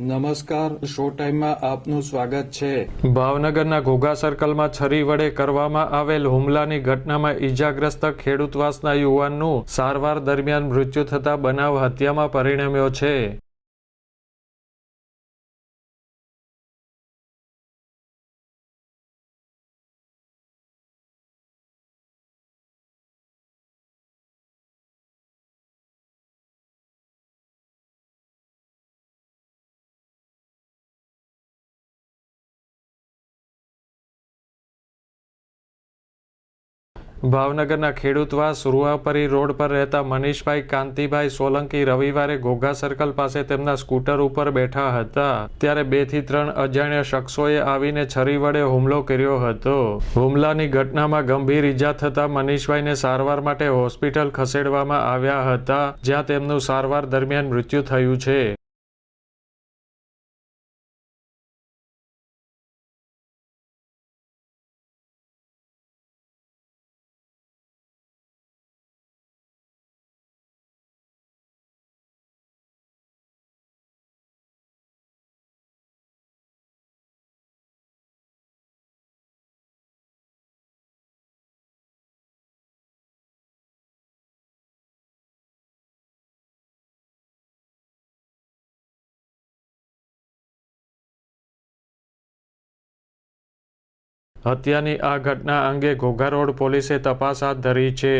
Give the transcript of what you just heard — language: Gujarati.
નમસ્કાર, શો ટાઈમમાં આપનું સ્વાગત છે. ભાવનગરના ઘોઘા સર્કલમાં છરી વડે કરવામાં આવેલ હુમલાની ઘટનામાં ઈજાગ્રસ્ત ખેડૂતવાસના યુવાનનું સારવાર દરમિયાન મૃત્યુ થતા બનાવ હત્યામાં પરિણમ્યો છે. ભાવનગરના ખેડૂતવાસ રૂહાપરી રોડ પર રહેતા મનીષભાઈ કાંતિભાઈ સોલંકી રવિવારે ઘોઘા સર્કલ પાસે તેમના સ્કૂટર ઉપર બેઠા હતા. ત્યારે બેથી ત્રણ અજાણ્યા શખ્સોએ આવીને છરી વડે હુમલો કર્યો હતો. હુમલાની ઘટનામાં ગંભીર ઈજા થતા મનીષભાઈને સારવાર માટે હોસ્પિટલ ખસેડવામાં આવ્યા હતા, જ્યાં તેમનું સારવાર દરમિયાન મૃત્યુ થયું છે. હત્યાની આ ઘટના અંગે ઘોઘા રોડ પોલીસે તપાસ હાથ ધરી છે.